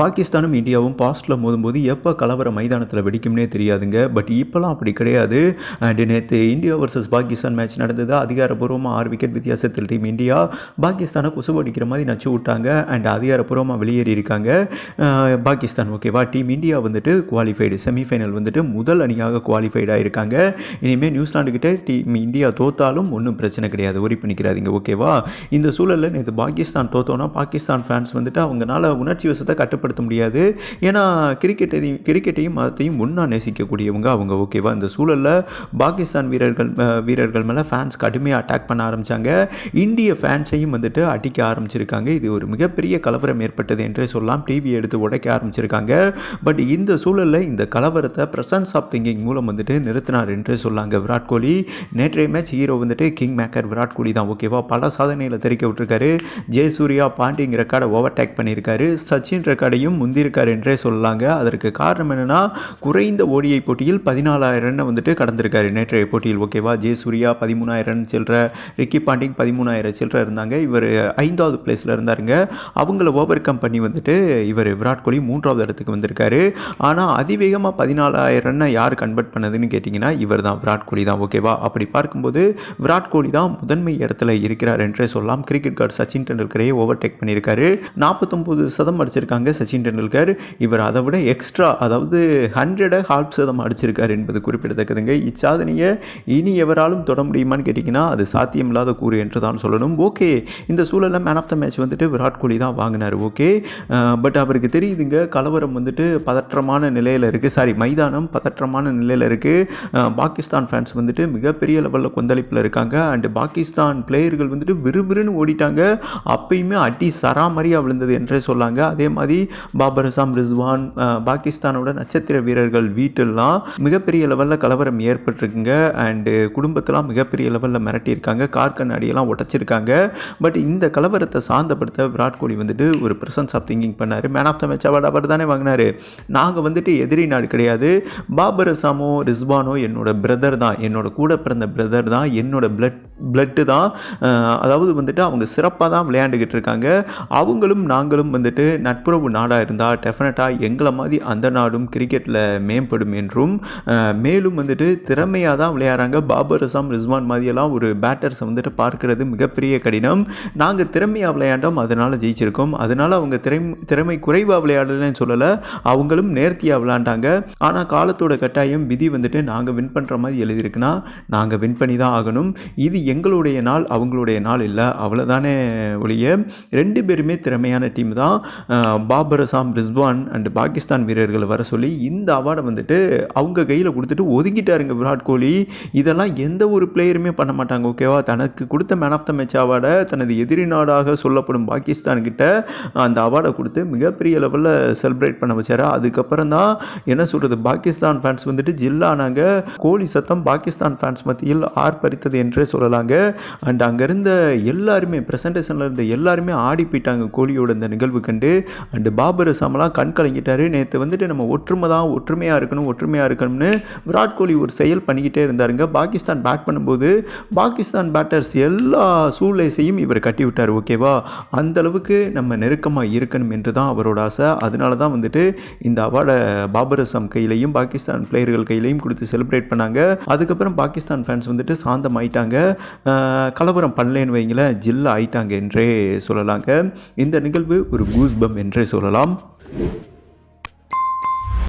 பாகிஸ்தானும் இந்தியாவும் பாஸ்ட்டில் மோதும்போது எப்போ கலவர மைதானத்தில் வெடிக்கும்னே தெரியாதுங்க. பட் இப்போலாம் அப்படி கிடையாது. அண்ட் நேற்று இந்தியா வர்சஸ் பாகிஸ்தான் மேட்ச் நடந்தது. அதிகாரப்பூர்வமாக ஆறு விக்கெட் வித்தியாசத்தில் டீம் இந்தியா பாகிஸ்தானை குசுபு அடிக்கிற மாதிரி நச்சு விட்டாங்க. அண்ட் அதிகாரப்பூர்வமாக வெளியேறி இருக்காங்க. பாகிஸ்தான் ஓகேவா டீம் இந்தியா வந்துட்டு குவாலிஃபைடு செமிஃபைனல் வந்துட்டு முதல் அணியாக குவாலிஃபைடாக இருக்காங்க. இனிமேல் நியூசிலாண்டுக்கிட்ட டீம் இந்தியா தோத்தாலும் ஒன்றும் பிரச்சனை கிடையாது. ஒரி பண்ணிக்கிறாதீங்க ஓகேவா இந்த சூழலில் நேற்று பாகிஸ்தான் தோத்தோன்னா பாகிஸ்தான் ஃபேன்ஸ் வந்துட்டு அவங்களால உணர்ச்சி வசத்தை கட்டுப்படுத்த முடியாது. ஏன்னா கிரிக்கெட்டையும் கிரிக்கெட்டையும் மதத்தையும் ஒன்றா நேசிக்கக்கூடியவங்க அவங்க ஓகேவா இந்த சூழலில் பாகிஸ்தான் வீரர்கள் வீரர்கள் மேலே ஃபேன்ஸ் கடுமையாக அட்டாக் பண்ண ஆரம்பித்தாங்க இந்திய ஃபேன்ஸையும் வந்துட்டு அடிக்க ஆரம்பிச்சிருக்காங்க. இது ஒரு மிகப்பெரிய கலவரம் ஏற்பட்டது என்றே சொல்லலாம். டிவி எடுத்து உடைக்க ஆரம்பிச்சிருக்காங்க. பட் இந்த சூழலில் இந்த கலவரத்தை பிரசன்ஸ் ஆஃப் திங்கிங் மூலம் வந்துட்டு நிறுத்தினார் என்றே சொல்லாங்க விராட் கோலி. நேற்றைய மேட்ச் ஹீரோ வந்துட்டு கிங் மேக்கர் விராட் கோலி தான் ஓகேவா பல சாதனைகளை தெரிவிக்க விட்டுருக்காரு. ஜெயசூர்யா பாண்டிங் ரெக்கார்டை ஓவர்டேக் பண்ணியிருக்காரு. சச்சின் கடையும் முந்திருக்காரு என்றே சொல்லலாங்க அதற்கு காரணம் என்னென்னா குறைந்த ஓடிஐ போட்டியில் பதினாலாயிரம் ரன்னை வந்துட்டு கடந்திருக்காரு. நேற்றைய போட்டியில் ஓகேவா? ஜெயசூர்யா பதிமூணாயிரம் ரன் சில்லற ரிக்கி பாண்டிங் பதிமூணாயிரம் சில்லற இருந்தாங்க. இவர் ஐந்தாவது பிளேஸில் இருந்தாருங்க. அவங்கள ஓவர் கம் பண்ணி வந்துட்டு இவர் விராட் கோலி மூன்றாவது இடத்துக்கு வந்திருக்காரு. ஆனால் அதிவேகமாக பதினாலாயிரம் ரன்னை யார் கன்வெர்ட் பண்ணதுன்னு கேட்டிங்கன்னா இவர் தான் விராட் கோலி தான் ஓகேவா? அப்படி பார்க்கும்போது விராட் கோலி தான் முதன்மை இடத்துல இருக்கிறார் என்றே சொல்லலாம் கிரிக்கெட் கார்டு சச்சின் டெண்டுல்கரையே ஓவர்டேக் பண்ணியிருக்காரு. நாற்பத்தொம்போது சதம் அடிச்சிருக்காங்க. சச்சின் டெண்டுல்கர் இவர் அதை விட எக்ஸ்ட்ரா அதாவது ஹண்ட்ரடை ஹால்ப் சதம் அடிச்சிருக்கார் என்பது குறிப்பிடத்தக்கதுங்க. இச்சாதனையை இனி எவராலும் தொட முடியுமான்னு கேட்டிங்கன்னா அது சாத்தியமில்லாத கூறு என்று தான் சொல்லணும். ஓகே இந்த சூழலில் மேன் ஆஃப் த மேட்ச் வந்துட்டு விராட் கோலி தான் வாங்கினார். ஓகே பட் அவருக்கு தெரியுதுங்க கலவரம் வந்துட்டு பதற்றமான நிலையில் இருக்குது சாரி மைதானம் பதற்றமான நிலையில் இருக்குது பாகிஸ்தான் ஃபேன்ஸ் வந்துட்டு மிகப்பெரிய லெவலில் கொந்தளிப்பில் இருக்காங்க. அண்டு பாகிஸ்தான் பிளேயர்கள் வந்துட்டு விறுவிறுன்னு ஓடிட்டாங்க. அப்பயுமே அடி சராமரியாக விழுந்தது என்றே சொல்லாங்க. அதே மாதிரி பாபர் அசாம் ரிஸ்வான் பாகிஸ்தானோட நட்சத்திர வீரர்கள் வீட்டெல்லாம் மிகப்பெரிய லெவலில் கலவரம் ஏற்பட்டிருக்குங்க. அண்டு குடும்பத்தெல்லாம் மிகப்பெரிய லெவலில் மிரட்டியிருக்காங்க. கார் கண்ணாடியெல்லாம் உடைச்சிருக்காங்க. பட் இந்த கலவரத்தை சாந்தப்படுத்த விராட் கோலி வந்துட்டு ஒரு பிரசன்ஸ் ஆஃப் திங்கிங் பண்ணார். Man of the match award அவர் தானே வாங்கினார். நாங்கள் வந்துட்டு எதிரி நாடு கிடையாது. பாபர் அசாமோ ரிஸ்வானோ என்னோட பிரதர் தான். என்னோட கூட பிறந்த பிரதர் தான். என்னோட பிளட் பிளட்டு தான் அதாவது வந்துட்டு அவங்க சிறப்பாக தான் விளையாண்டுக்கிட்டு இருக்காங்க. அவங்களும் நாங்களும் வந்துட்டு நட்புறவு நாடாக இருந்தால் டெஃபினட்டாக எங்களை மாதிரி அந்த நாடும் கிரிக்கெட்டில் மேம்படும் என்றும் மேலும் வந்துட்டு திறமையாக தான் விளையாடுறாங்க. பாபர் அசாம் ரிஸ்வான் மாதிரியெல்லாம் ஒரு பேட்டர்ஸை வந்துட்டு பார்க்கறது மிகப்பெரிய கடினம். நாங்கள் திறமையாக விளையாண்டோம் அதனால் ஜெயிச்சிருக்கோம். அதனால் அவங்க திறமை திறமை குறைவாக விளையாடலன்னு சொல்லலை அவங்களும் நேர்த்தியாக விளையாண்டாங்க. ஆனால் காலத்தோட கட்டாயம் விதி வந்துட்டு நாங்கள் வின் பண்ணுற மாதிரி எழுதியிருக்குன்னா நாங்கள் வின் பண்ணி தான் ஆகணும். இது எங்களுடைய நாள் அவங்களுடைய நாள் இல்லை. அவ்வளோதானே ஒழிய ரெண்டு பேருமே திறமையான டீம் தான். பாபர் அசாம் ரிஸ்வான் அண்ட் பாகிஸ்தான் வீரர்களை வர சொல்லி இந்த அவார்டை வந்துட்டு அவங்க கையில் கொடுத்துட்டு ஒதுங்கிட்டாருங்க விராட் கோலி. இதெல்லாம் எந்த ஒரு பிளேயருமே பண்ண மாட்டாங்க ஓகேவா தனக்கு கொடுத்த மேன் ஆஃப் த மேட்ச் அவார்டை தனது எதிரி நாடாக சொல்லப்படும் பாகிஸ்தான் கிட்ட அந்த அவார்டை கொடுத்து மிகப்பெரிய லெவலில் செலிப்ரேட் பண்ண வச்சார். அதுக்கப்புறம் தான் என்ன சொல்கிறது பாகிஸ்தான் ஃபேன்ஸ் வந்துட்டு ஜில்லானாங்க கோலி சத்தம் பாகிஸ்தான் ஃபேன்ஸ் மத்தியில் ஆர்ப்பரித்தது என்றே சொல்லலாம். சொல்லலாங்க அண்ட் அங்கே இருந்த எல்லாருமே ப்ரெசன்டேஷனில் இருந்த எல்லாருமே ஆடி போயிட்டாங்க கோலியோட இந்த நிகழ்வு கண்டு. அண்டு பாபர் அசாமெல்லாம் கண் கலங்கிட்டார். நேற்று வந்துட்டு நம்ம ஒற்றுமை தான் ஒற்றுமையாக இருக்கணும் ஒற்றுமையாக இருக்கணும்னு விராட் கோலி ஒரு செயல் பண்ணிக்கிட்டே இருந்தாருங்க. பாகிஸ்தான் பேட் பண்ணும்போது பாகிஸ்தான் பேட்டர்ஸ் எல்லா சூழ்நிலையையும் இவர் கட்டி விட்டார் ஓகேவா அந்த அளவுக்கு நம்ம நெருக்கமாக இருக்கணும் என்று தான் அவரோட ஆசை. அதனால தான் வந்துட்டு இந்த அவார்டை பாபர் அசாம் கையிலையும் பாகிஸ்தான் பிளேயர்கள் கையிலையும் கொடுத்து செலிப்ரேட் பண்ணாங்க. அதுக்கப்புறம் பாகிஸ்தான் ஃபேன்ஸ் வந்துட்டு சாந்தம் ஆயிட்டாங்க கலவரம் பண்ணலேன்னு வைங்களேன் ஜில்ல ஆயிட்டாங்க என்றே சொல்லலாங்க. இந்த நிகழ்வு ஒரு கூஸ்பம் என்றே சொல்லலாம்.